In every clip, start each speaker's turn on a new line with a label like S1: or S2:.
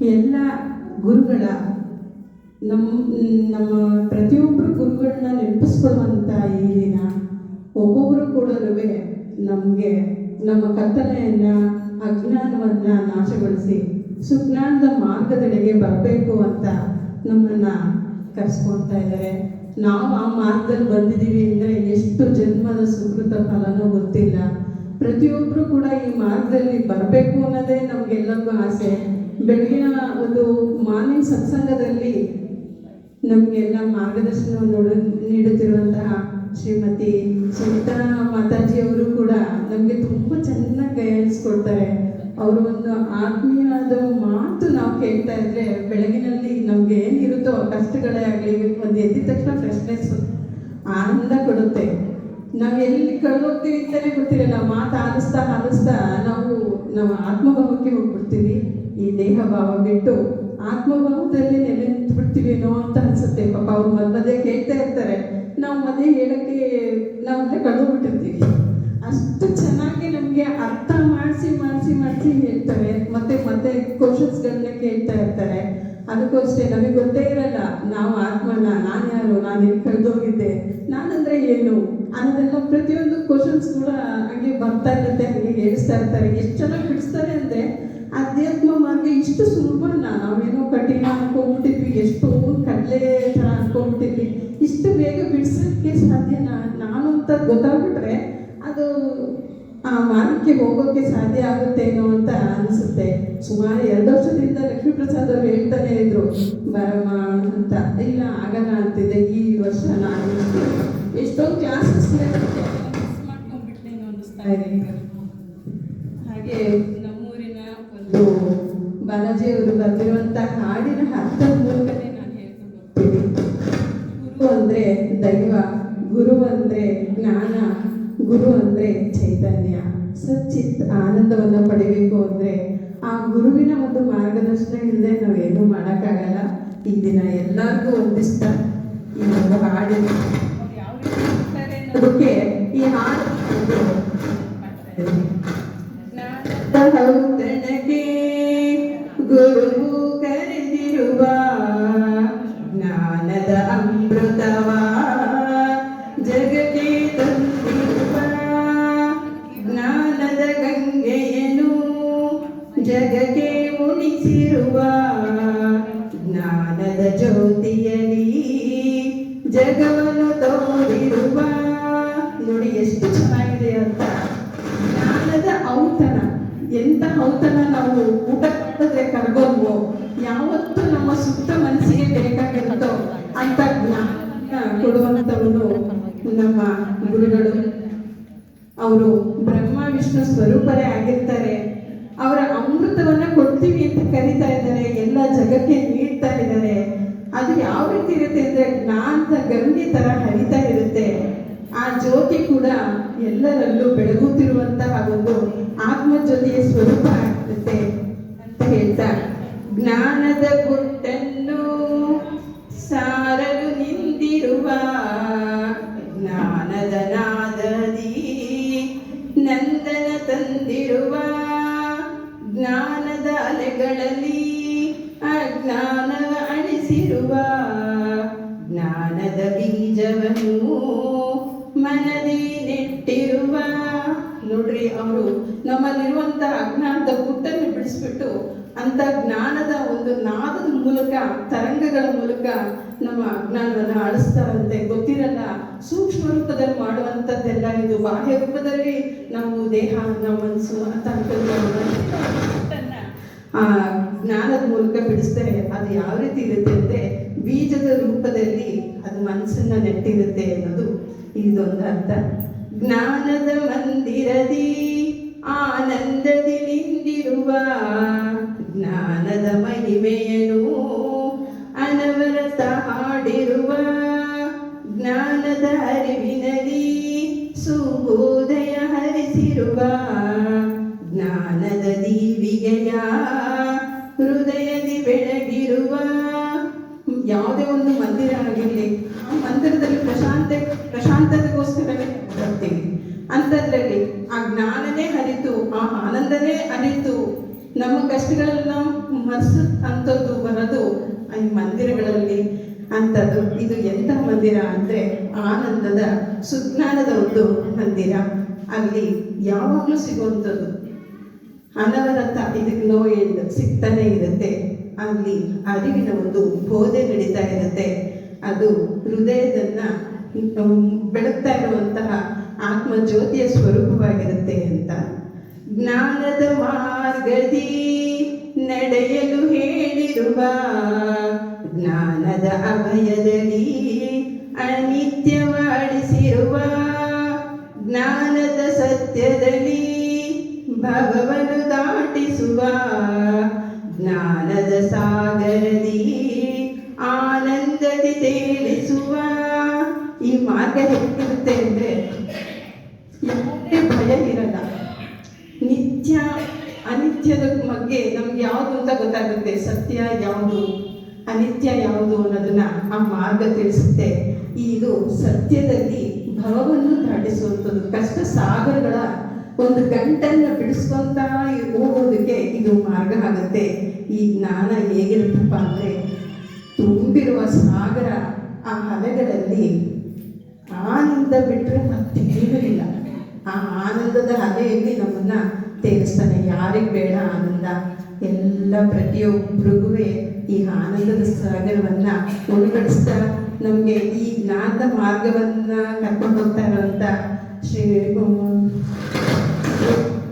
S1: ಎಲ್ಲ ಗುರುಗಳ ನಮ್ಮ ನಮ್ಮ ಪ್ರತಿಯೊಬ್ಬರು ಗುರುಗಳನ್ನ ನೆನಪಿಸ್ಕೊಳ್ಳುವಂಥ ಈ ದಿನ ಒಬ್ಬೊಬ್ಬರು ಕೂಡ ನಮಗೆ ನಮ್ಮ ಕತ್ತಲೆಯನ್ನು, ಅಜ್ಞಾನವನ್ನು ನಾಶಗೊಳಿಸಿ, ಸುಜ್ಞಾನದ ಮಾರ್ಗದೆಡೆಗೆ ಬರಬೇಕು ಅಂತ ನಮ್ಮನ್ನು ಕರೆಸ್ಕೊಳ್ತಾ ಇದ್ದಾರೆ. ನಾವು ಆ ಮಾರ್ಗದಲ್ಲಿ ಬಂದಿದ್ದೀವಿ ಅಂದರೆ ಎಷ್ಟು ಜನ್ಮದ ಸುಕೃತ ಫಲನೂ ಗೊತ್ತಿಲ್ಲ. ಪ್ರತಿಯೊಬ್ಬರು ಕೂಡ ಈ ಮಾರ್ಗದಲ್ಲಿ ಬರಬೇಕು ಅನ್ನೋದೇ ನಮಗೆಲ್ಲರಿಗೂ ಆಸೆ. ಮಾರ್ನಿಂಗ್ ಸತ್ಸಂಗದಲ್ಲಿ ನಮಗೆಲ್ಲ ಮಾರ್ಗದರ್ಶನವನ್ನು ನೋಡು ನೀಡುತ್ತಿರುವಂತಹ ಶ್ರೀಮತಿ ಸುನಿತಾ ಮಾತಾಜಿಯವರು ಕೂಡ ನಮಗೆ ತುಂಬ ಚೆನ್ನಾಗಿ ಗೈಡೆನ್ಸ್ ಕೊಡ್ತಾರೆ. ಅವರು ಒಂದು ಆತ್ಮೀಯವಾದ ಮಾತು ನಾವು ಕೇಳ್ತಾ ಇದ್ರೆ ಬೆಳಗಿನಲ್ಲಿ ನಮ್ಗೆ ಏನಿರುತ್ತೋ ಕಷ್ಟಗಳೇ ಆಗಲಿ ಒಂದು ಎದ್ದಿದ ತಕ್ಷಣ ಫ್ರೆಶ್ನೆಸ್ ಆನಂದ ಕೊಡುತ್ತೆ. ನಾವು ಎಲ್ಲಿ ಕಳ್ದೋಗ್ತೀವಿ ಅಂತಲೇ ಗೊತ್ತಿರಲ್ಲ ಮಾತು ಆಲಿಸ್ತಾ ಆಲಿಸ್ತಾ ನಾವು ನಮ್ಮ ಆತ್ಮಭಾವಕ್ಕೆ ಹೋಗ್ಬಿಡ್ತೀವಿ. ಈ ದೇಹ ಭಾವ ಬಿಟ್ಟು ಆತ್ಮಭಾವದಲ್ಲಿ ನೆಲೆ ನಿಂತ್ಬಿಡ್ತೀವೇನೋ ಅಂತ ಅನ್ಸುತ್ತೆ. ಪಾಪ ಅವ್ರು ಹೇಳ್ತಾ ಕೇಳ್ತಾ ಇರ್ತಾರೆ. ನಾವು ಮಧ್ಯೆ ಹೇಳಕ್ಕೆ, ನಾವು ಅಲ್ಲೇ ಕಳೆದೋಗ್ಬಿಟ್ಟಿರ್ತೀವಿ ಅಷ್ಟು ಚೆನ್ನಾಗಿ ನಮಗೆ ಅರ್ಥ ಮಾಡಿಸಿ ಮಾಡಿಸಿ ಮಾಡಿಸಿ ಹೇಳ್ತಾರೆ. ಮತ್ತೆ ಮತ್ತೆ ಕ್ವಶನ್ಸ್ಗಳನ್ನ ಕೇಳ್ತಾ ಇರ್ತಾರೆ. ಅದಕ್ಕೂ ಅಷ್ಟೇ ನಮಗೆ ಗೊತ್ತೇ ಇರಲ್ಲ, ನಾವು ಆತ್ಮನ, ನಾನು ಯಾರು, ನಾನು ಎಲ್ಲಿ ಕಳೆದೋಗಿದ್ದೆ, ನಾನಂದ್ರೆ ಏನು ಅನ್ನೋದೆಲ್ಲ ಪ್ರತಿಯೊಂದು ಕ್ವಶನ್ಸ್ ಕೂಡ ಹಂಗೆ ಬರ್ತಾ ಇರುತ್ತೆ, ಹಂಗೆ ಹೇಳಿಸ್ತಾ ಇರ್ತಾರೆ. ಎಷ್ಟು ಚೆನ್ನಾಗಿ ಬಿಡಿಸ್ತಾರೆ ಇಷ್ಟು ಸುಲಭನ ನಾವೇನೋ ಕಠಿಣ ಅನ್ಕೊಂಡ್ಬಿಟ್ಟಿದ್ವಿ. ಎಷ್ಟು ಕಡಲೆ ಥರ ಅನ್ಕೊಂಡ್ಬಿಟ್ಟಿದ್ವಿ. ಇಷ್ಟು ಬೇಗ ಬಿಡಿಸೋಕ್ಕೆ ಸಾಧ್ಯನಾ ನಾನು ಅಂತ ಗೊತ್ತಾಗ್ಬಿಟ್ರೆ ಅದು ಆ ಮಾರ್ಗಕ್ಕೆ ಹೋಗೋಕ್ಕೆ ಸಾಧ್ಯ ಆಗುತ್ತೇನೋ ಅಂತ ಅನಿಸುತ್ತೆ. ಸುಮಾರು ಎರಡು ವರ್ಷದಿಂದ ಲಕ್ಷ್ಮೀ ಪ್ರಸಾದ್ ಅವರು ಹೇಳ್ತಾನೆ ಇದ್ರು. ಬರಮ್ಮ ಅಂತ. ಇಲ್ಲ, ಆಗಲ್ಲ ಅಂತಿದೆ. ಈ ವರ್ಷ ನಾನು ಎಷ್ಟೊಂದು ಕ್ಲಾಸಸ್ ಮಾಡ್ಕೊಂಡ್ಬಿಟ್ಟೇನೋ ಅನ್ನಿಸ್ತಾ ಇದೆ ಈಗ ಹಾಗೆ ನಮ್ಮೂರಿನ ಒಂದು ಬಾಲಾಜಿ ಬರೆದಿರುವಂತಹ ಬರೆದಿರುವಂತ ಹಾಡಿನ ಅರ್ಥದ ಮೂಲಕನೇ ನಾನು ಹೇಳ್ಕೊಂಡು ಹೋಗ್ತೀನಿ. ಗುರು ಅಂದ್ರೆ ದೈವ ಗುರು ಅಂದ್ರೆ ಜ್ಞಾನ ಗುರು ಅಂದ್ರೆ ಚೈತನ್ಯ. ಸಚ್ಚಿತ್ ಆನಂದವನ್ನ ಪಡಿಬೇಕು ಅಂದ್ರೆ ಆ ಗುರುವಿನ ಒಂದು ಮಾರ್ಗದರ್ಶನ ಇಲ್ಲದೆ ನಾವೇನು ಮಾಡೋಕ್ಕಾಗಲ್ಲ. ಈ ದಿನ ಎಲ್ಲರಿಗೂ ಒಂದಿಷ್ಟ ಈ ಒಂದು ಯಾವ ರೀತಿ ಇರ್ತಾರೆ ಈ ಹಾಡು Thank you. ಮಾಡಿದ್ರೆ ಕರ್ಗೋಲ್ವೋ ಯಾವತ್ತು ನಮ್ಮ ಸುತ್ತ ಮನಸ್ಸಿಗೆ ಬೇಕಾಗಿರುತ್ತೋ ಅಂತ ಜ್ಞಾನ ನಮ್ಮ ಗುರುಗಳು. ಅವರು ಬ್ರಹ್ಮ, ವಿಷ್ಣು ಸ್ವರೂಪರೇ ಆಗಿರ್ತಾರೆ. ಅವರ ಅಮೃತವನ್ನ ಕೊಡ್ತೀವಿ ಅಂತ ಕರೀತಾ ಇದ್ದಾರೆ. ಎಲ್ಲ ಜಗಕ್ಕೆ ನೀಡ್ತಾ ಇದ್ದಾರೆ. ಅದು ಯಾವ ರೀತಿ ಇರುತ್ತೆ ಅಂದ್ರೆ ಜ್ಞಾನದ ಗಂಗೆ ತರ ಹರಿತಾ ಇರುತ್ತೆ. ಆ ಜ್ಯೋತಿ ಕೂಡ ಎಲ್ಲರಲ್ಲೂ ಬೆಳಗುತ್ತಿರುವಂತಹ ಒಂದು ಆತ್ಮ ಜ್ಯೋತಿಯ ಸ್ವರೂಪ ಜ್ಞಾನದ ಗುಟ್ಟನ್ನು ಸಾರಲು ನಿಂತಿರುವ ಜ್ಞಾನದ ನಾದದಿ ನಂದನ ತಂದಿರುವ ಜ್ಞಾನದ ಅಲೆಗಳಲ್ಲಿ ಅಜ್ಞಾನವ ಅಳಿಸಿರುವ ಜ್ಞಾನದ ಬೀಜವನ್ನು ನೋಡ್ರಿ ಅವರು ನಮ್ಮಲ್ಲಿರುವಂತಹ ಅಜ್ಞಾನದ ಗುಟ್ಟನ್ನು ಬಿಡಿಸ್ಬಿಟ್ಟು ಅಂತ ಜ್ಞಾನದ ಒಂದು ನಾದದ ಮೂಲಕ, ತರಂಗಗಳ ಮೂಲಕ ನಮ್ಮ ಅಜ್ಞಾನವನ್ನು ಅಳಿಸ್ತಾರಂತೆ ಗೊತ್ತಿರಲ್ಲ, ಸೂಕ್ಷ್ಮ ರೂಪದಲ್ಲಿ ಮಾಡುವಂಥದ್ದೆಲ್ಲ ಇದು ಬಾಹ್ಯ ರೂಪದಲ್ಲಿ ನಾವು ದೇಹ ನಮ್ಮ ಮನಸ್ಸು ಅಂತ ಆ ಜ್ಞಾನದ ಮೂಲಕ ಬಿಡಿಸ್ತಾರೆ. ಅದು ಯಾವ ರೀತಿ ಇರುತ್ತೆ ಅಂದ್ರೆ ಬೀಜದ ರೂಪದಲ್ಲಿ ಅದು ಮನಸ್ಸನ್ನ ನೆಟ್ಟಿರುತ್ತೆ ಅನ್ನೋದು ಇದೊಂದು ಅರ್ಥ. ಜ್ಞಾನದ ಮಂದಿರದಿ ಜ್ಞಾನದ ಮಹಿಮೆಯನು ಅನವರತ ಹಾಡಿರುವ ಜ್ಞಾನದ ಅರಿವಿನಲ್ಲಿ ಸುಬೋದಯ ಹರಿಸಿರುವ ಜ್ಞಾನದ ದೀವಿಗೆಯ ಹೃದಯದಿ ಬೆಳಗಿರುವ ಯಾವುದೇ ಒಂದು ಮಂದಿರ ಆಗಿರಲಿ, ಆ ಮಂದಿರದಲ್ಲಿ ಪ್ರಶಾಂತ, ಪ್ರಶಾಂತತೆಗೋಸ್ಕರವೇ ಬರ್ತೀನಿ. ಅಂಥದ್ರಲ್ಲಿ ಆ ಜ್ಞಾನನೇ ಹರಿತು, ಆ ಆನಂದನೇ ನಮ್ಮ ಕಷ್ಟಗಳನ್ನ ಮರ್ಸ್ ಅಂತದ್ದು ಬರೋದು ಈ ಮಂದಿರಗಳಲ್ಲಿ ಅಂಥದ್ದು ಇದು ಎಂಥ ಮಂದಿರ ಅಂದರೆ ಆನಂದದ ಸುಜ್ಞಾನದ ಒಂದು ಮಂದಿರ. ಅಲ್ಲಿ ಯಾವಾಗಲೂ ಸಿಗುವಂಥದ್ದು. ಅನವರತ ಇದಕ್ಕೆ ನೋ ಎಂಡ್ ಸಿಗ್ತಾನೆ ಇರುತ್ತೆ. ಅಲ್ಲಿ ಅರಿವಿನ ಒಂದು ಬೋಧೆ ನಡೀತಾ ಇರುತ್ತೆ. ಅದು ಹೃದಯದನ್ನ ಬೆಳಗ್ತಾ ಇರುವಂತಹ ಆತ್ಮ ಜ್ಯೋತಿಯ ಸ್ವರೂಪವಾಗಿರುತ್ತೆ ಅಂತ. ಜ್ಞಾನದ ಮಾರ್ಗದಿ ನಡೆಯಲು ಹೇಳಿರುವ ಜ್ಞಾನದ ಅಭಯದಲ್ಲಿ ಅನಿತ್ಯವಾಡಿಸಿರುವ ಜ್ಞಾನದ ಸತ್ಯದಲ್ಲಿ ಭಗವನು ದಾಟಿಸುವ ಜ್ಞಾನದ ಸಾಗರದಿ ಆನಂದದಿ ತೇಲಿಸುವ ಈ ಮಾರ್ಗ ಹೇಗಿರುತ್ತೆ ಅಂದರೆ ಯಾವುದೇ ಭಯ ಇರಲ್ಲ ನಿತ್ಯ ಅನಿತ್ಯದ ಬಗ್ಗೆ ನಮ್ಗೆ ಯಾವುದು ಅಂತ ಗೊತ್ತಾಗುತ್ತೆ? ಸತ್ಯ ಯಾವುದು? ಅನಿತ್ಯ ಯಾವುದು ಅನ್ನೋದನ್ನ ಆ ಮಾರ್ಗ ತಿಳಿಸುತ್ತೆ. ಇದು ಸತ್ಯದಲ್ಲಿ ಭವವನ್ನು ದಾಟಿಸುವಂಥದ್ದು. ಕಷ್ಟ ಸಾಗರಗಳ ಒಂದು ಗಂಟನ್ನ ಬಿಡಿಸ್ಕೊಂತ ಹೋಗೋದಕ್ಕೆ ಇದು ಮಾರ್ಗ ಆಗುತ್ತೆ. ಈ ಜ್ಞಾನ ಹೇಗಿರುತ್ತಪ್ಪ ಅಂದರೆ, ತುಂಬಿರುವ ಸಾಗರ ಆ ಅಲೆಗಳಲ್ಲಿ ಆನಂದ ಬಿಟ್ಟರೆ ಮತ್ತೆ ಇಲ್ಲ. ಆ ಆನಂದದ ಅಲೆಯಲ್ಲಿ ನಮ್ಮನ್ನ ತೇಲಿಸ್ತಾನೆ ಯಾರಿಗೆ ಬೇಡ ಆನಂದ, ಎಲ್ಲ ಪ್ರತಿಯೊಬ್ಬರಿಗೂ ಈ ಆನಂದದ ಸಾಗರವನ್ನ ಉಳುಗಡಿಸ್ತಾ ನಮಗೆ ಈ ಜ್ಞಾನದ ಮಾರ್ಗವನ್ನ ಕರ್ಕೊಂಡು ಹೋಗ್ತಾ ಇರುವಂತ ಶ್ರೀ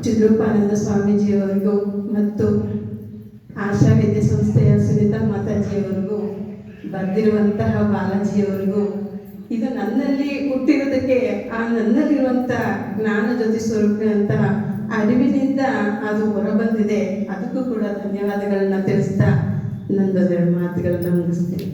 S1: ಚಿದ್ರೂಪಾನಂದ ಸ್ವಾಮೀಜಿಯವರಿಗೂ ಮತ್ತು ಆಶಾ ವಿದ್ಯಾಸಂಸ್ಥೆಯ ಸುನೀತಾ ಮಾತಾಜಿಯವರಿಗೂ, ಬರೆದಿರುವಂತಹ ಬಾಲಾಜಿಯವರಿಗೂ, ಇದು ನನ್ನಲ್ಲಿ ಹುಟ್ಟಿರೋದಕ್ಕೆ ಆ ನನ್ನಲ್ಲಿರುವಂಥ ಜ್ಞಾನ ಜ್ಯೋತಿ ಸ್ವರೂಪಿನಂತಹ ಅರಿವಿನಿಂದ ಅದು ಹೊರಬಂದಿದೆ. ಅದಕ್ಕೂ ಕೂಡ ಧನ್ಯವಾದಗಳನ್ನ ತಿಳಿಸ್ತಾ ನಂದೊಂದೆರಡು ಮಾತುಗಳನ್ನ ಮುಗಿಸ್ತೀನಿ.